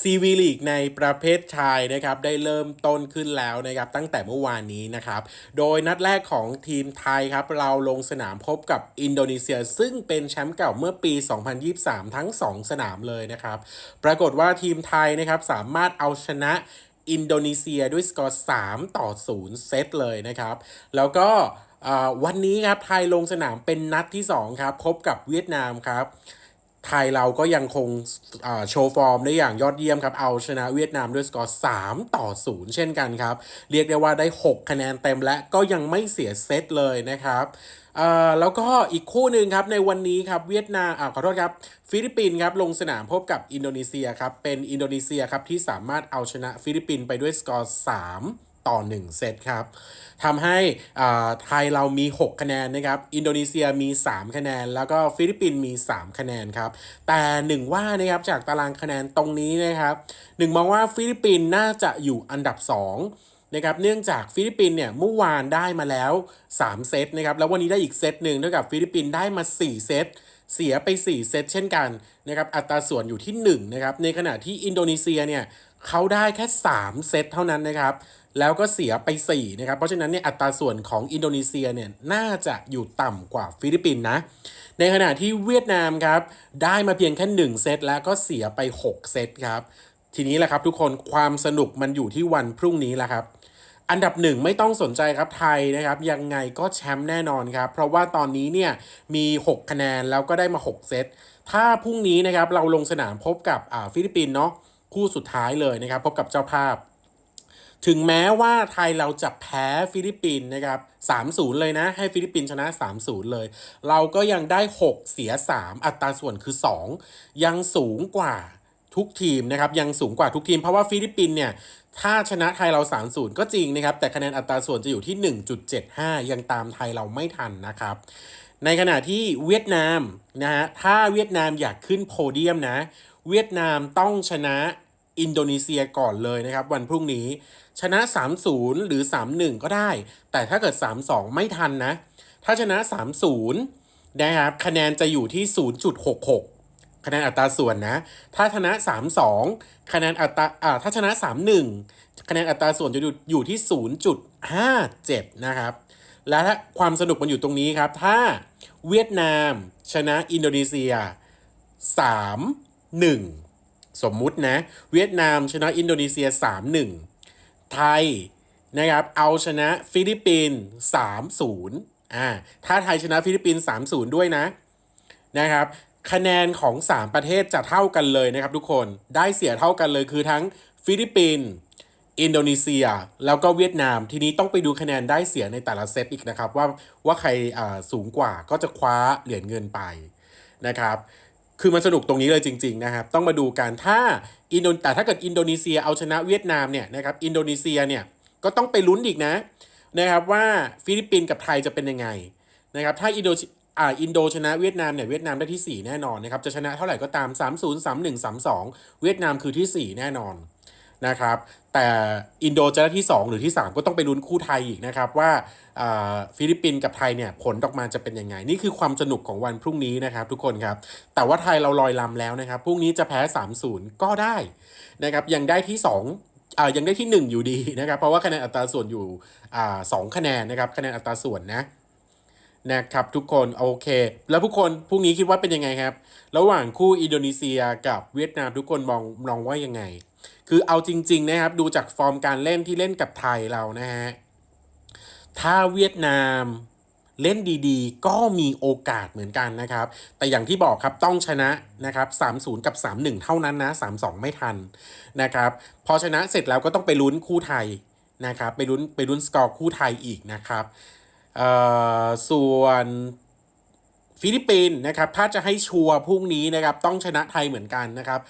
ซีวีลีกในประเภทชายนะครับได้เริ่มต้นขึ้นแล้วนะครับตั้งแต่เมื่อวานนี้นะครับ โดยนัดแรกของทีมไทยครับ เราลงสนามพบกับอินโดนีเซีย ซึ่งเป็นแชมป์เก่าเมื่อปี 2023 ทั้ง 2 สนามเลยนะครับ ปรากฏว่าทีมไทยนะครับสามารถเอาชนะอินโดนีเซียด้วยสกอร์ 3 ต่อ 0 เซตเลยนะครับ แล้วก็อ่าวันนี้ครับไทยลงสนามเป็นนัดที่ 2 ครับ พบกับเวียดนามครับ ไทยเราก็ยังคงโชว์ฟอร์มได้อย่างยอดเยี่ยมครับ เอาชนะเวียดนามด้วยสกอร์ 3 ต่อ 0 เช่นกันครับ เรียกได้ว่าได้ 6 คะแนนเต็มและก็ยังไม่เสียเซตเลยนะครับแล้วก็อีกคู่หนึ่งครับในวันนี้ครับเวียดนามอ่าขอโทษครับ ฟิลิปปินส์ครับลงสนามพบกับอินโดนีเซียครับ เป็นอินโดนีเซียครับที่สามารถเอาชนะฟิลิปปินส์ไปด้วยสกอร์ 3 ต่อ 1 เซตครับทำให้อ่าไทยเรามี 6 คะแนนนะครับ อินโดนีเซียมี 3 คะแนน แล้วก็ฟิลิปปินส์มี 3 คะแนนครับ แต่หนึ่งว่านะครับจากตารางคะแนนตรงนี้นะครับหนึ่งมองว่าฟิลิปปินส์น่าจะอยู่อันดับ 2 นะครับ เนื่องจากฟิลิปปินส์เนี่ยเมื่อวานได้มาแล้ว 3 เซตนะครับ แล้ววันนี้ได้อีกเซตหนึ่งเท่ากับฟิลิปปินส์ได้มา 4 เซต เสียไป 4 เซตเช่นกันนะครับอัตราส่วนอยู่ที่ 1 นะครับ ในขณะที่อินโดนีเซียเนี่ยเขาได้แค่ 3 เซตเท่านั้นนะครับแล้วก็เสียไป 4 นะครับ เพราะฉะนั้นเนี่ยอัตราส่วนของอินโดนีเซียเนี่ยน่าจะอยู่ต่ำกว่าฟิลิปปินส์นะ ในขณะที่เวียดนามครับ ได้มาเพียงแค่ 1 เซตแล้วก็เสียไป 6 เซตครับ ทีนี้แหละครับทุกคนความสนุกมันอยู่ที่วันพรุ่งนี้แหละครับ อันดับหนึ่งไม่ต้องสนใจครับไทยนะครับ ยังไงก็แชมป์แน่นอนครับ เพราะว่าตอนนี้เนี่ยมี 6 คะแนนแล้วก็ได้มา 6 เซตถ้าพรุ่งนี้นะครับเราลงสนามพบกับอ่าฟิลิปปินส์เนาะคู่สุดท้ายเลยนะครับ พบกับเจ้าภาพ ถึงแม้ว่าไทยเราจะแพ้ฟิลิปปินส์นะครับ 3-0 เลยนะ ให้ฟิลิปปินส์ชนะ 3-0 เลย เราก็ยังได้ 6 เสีย 3 อัตราส่วนคือ 2 ยังสูงกว่า ทุกทีมนะครับยังสูงกว่าทุกทีม เพราะว่าฟิลิปปินส์เนี่ยถ้าชนะไทยเรา 3-0 ก็จริงนะครับ แต่คะแนนอัตราส่วนจะอยู่ที่ 1.75 ยังตามไทยเราไม่ทันนะครับ ในขณะที่เวียดนามนะฮะถ้าเวียดนามอยากขึ้นโพเดียมนะ เวียดนามต้องชนะอินโดนีเซียก่อนเลยนะครับ วันพรุ่งนี้ชนะ 3-0 หรือ 3-1 ก็ได้ แต่ถ้าเกิด 3-2 ไม่ทันนะ ถ้าชนะ 3-0 นะครับคะแนนจะอยู่ที่ 0.66 คะแนนอัตราส่วนนะ ถ้าชนะ 3-2 คะแนนอัตราอ่าถ้าชนะ 3-1 คะแนนอัตราส่วนจะอยู่อยู่ที่ 0.57 นะครับ และถ้าความสนุกมันอยู่ตรงนี้ครับ ถ้าเวียดนามชนะอินโดนีเซีย 3-1 สมมุตินะ เวียดนามชนะอินโดนีเซีย 3-1 ไทยนะครับเอาชนะฟิลิปปินส์3-0อ่าถ้าไทยชนะฟิลิปปินส์3-0 ด้วยนะนะครับ คะแนนของ 3 ประเทศจะเท่ากันเลยนะครับ ทุกคนได้เสียเท่ากันเลยคือทั้งฟิลิปปินส์อินโดนีเซีย แล้วก็เวียดนาม ทีนี้ต้องไปดูคะแนนได้เสียในแต่ละเซตอีกนะครับ ว่าว่าใครสูงกว่าก็จะคว้าเหรียญเงินไปนะครับ คือมันสนุกตรงนี้เลยจริง ๆ นะครับ ต้องมาดูกันถ้าอินโดแต่ถ้าเกิดอินโดนีเซียเอาชนะเวียดนามเนี่ยนะครับอินโดนีเซียเนี่ยก็ต้องไปลุ้นอีกนะนะครับว่าฟิลิปปินส์กับไทยจะเป็นยังไงนะครับถ้าอินโด อ่าอินโดชนะเวียดนามเนี่ยเวียดนามได้ที่ 4 แน่นอนนะครับจะชนะเท่าไหร่ก็ตาม 3-0 3-1 3-2 เวียดนามคือที่ 4 แน่นอนนะครับแต่อินโดจะได้ที่ 2 หรือที่ 3 ก็ต้องไปลุ้นคู่ไทยอีกนะครับว่าอ่าฟิลิปปินส์กับไทยเนี่ยผลออกมาจะเป็นยังไง นี่คือความสนุกของวันพรุ่งนี้นะครับทุกคนครับ แต่ว่าไทยเราลอยลำแล้วนะครับพรุ่งนี้จะแพ้ 3-0 ก็ได้นะครับยังได้ที่ 2อ่ายังได้ที่ 1 อยู่ดีนะครับ เพราะว่าคะแนนอัตราส่วนอยู่อ่าสองคะแนนนะครับคะแนนอัตราส่วนนะ นะครับทุกคนโอเค แล้วทุกคนพรุ่งนี้คิดว่าเป็นยังไงครับ ระหว่างคู่อินโดนีเซียกับเวียดนามทุกคนมองมองว่ายังไง คือเอาจริง ๆ นะครับ ดูจากฟอร์มการเล่นที่เล่นกับไทยเรานะฮะถ้าเวียดนามเล่นดีๆ ก็มีโอกาสเหมือนกันนะครับ แต่อย่างที่บอกครับต้องชนะนะครับ 3-0 กับ 3-1 เท่านั้นนะ 3-2 ไม่ทันนะครับ พอชนะเสร็จแล้วก็ต้องไปลุ้นคู่ไทยนะครับ ไปลุ้นไปลุ้นสกอร์คู่ไทยอีกนะครับ ส่วนฟิลิปปินส์นะครับถ้าจะให้ชัวร์พรุ่งนี้นะครับต้องชนะไทยเหมือนกันนะครับ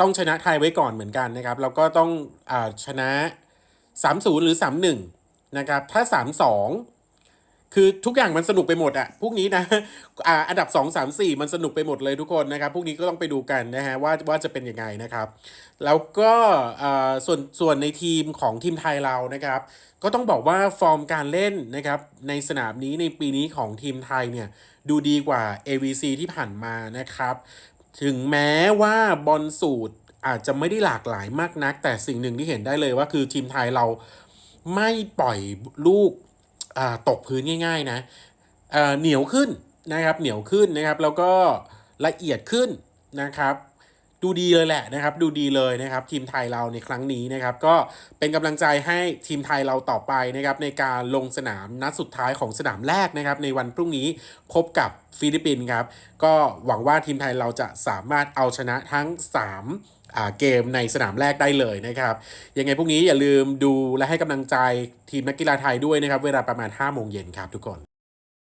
ต้องชนะไทยไว้ก่อนเหมือนกันนะครับแล้วก็ต้องอชนะ 3-0 หรือ 3-1นะครับถ้า 3-2 คือทุกอย่างมันสนุกไปหมดอะพวกนี้นะอ่าอันดับ 2 3 4 มันสนุกไปหมดเลยทุกคนนะครับพวกนี้ก็ต้องไปดูกันนะฮะว่าว่าจะเป็นยังไงนะครับ แล้วก็อ่าส่วนส่วนในทีมของทีมไทยเรานะครับ ก็ต้องบอกว่าฟอร์มการเล่นนะครับในสนามนี้ในปีนี้ของทีมไทยเนี่ยดูดีกว่า AVC ที่ผ่านมานะครับ ถึงแม้ว่าบอลสูตรอาจจะไม่ได้หลากหลายมากนัก แต่สิ่งหนึ่งที่เห็นได้เลยว่าคือทีมไทยเราไม่ปล่อยลูก ตกพื้นง่าย ๆ นะเหนียวขึ้นนะครับ เหนียวขึ้นนะครับ แล้วก็ละเอียดขึ้นนะครับ ดูดีเลยแหละนะครับ ดูดีเลยนะครับ ทีมไทยเราในครั้งนี้นะครับ ก็เป็นกำลังใจให้ทีมไทยเราต่อไปนะครับ ในการลงสนามนัดสุดท้ายของสนามแรกนะครับ ในวันพรุ่งนี้พบกับฟิลิปปินส์ครับ ก็หวังว่าทีมไทยเราจะสามารถเอาชนะทั้ง 3เกมในสนามแรกได้เลยนะครับ ยังไงพรุ่งนี้อย่าลืมดูและให้กำลังใจทีมนักกีฬาไทยด้วยนะครับ เวลาประมาณ 5 โมงเย็นครับทุกคน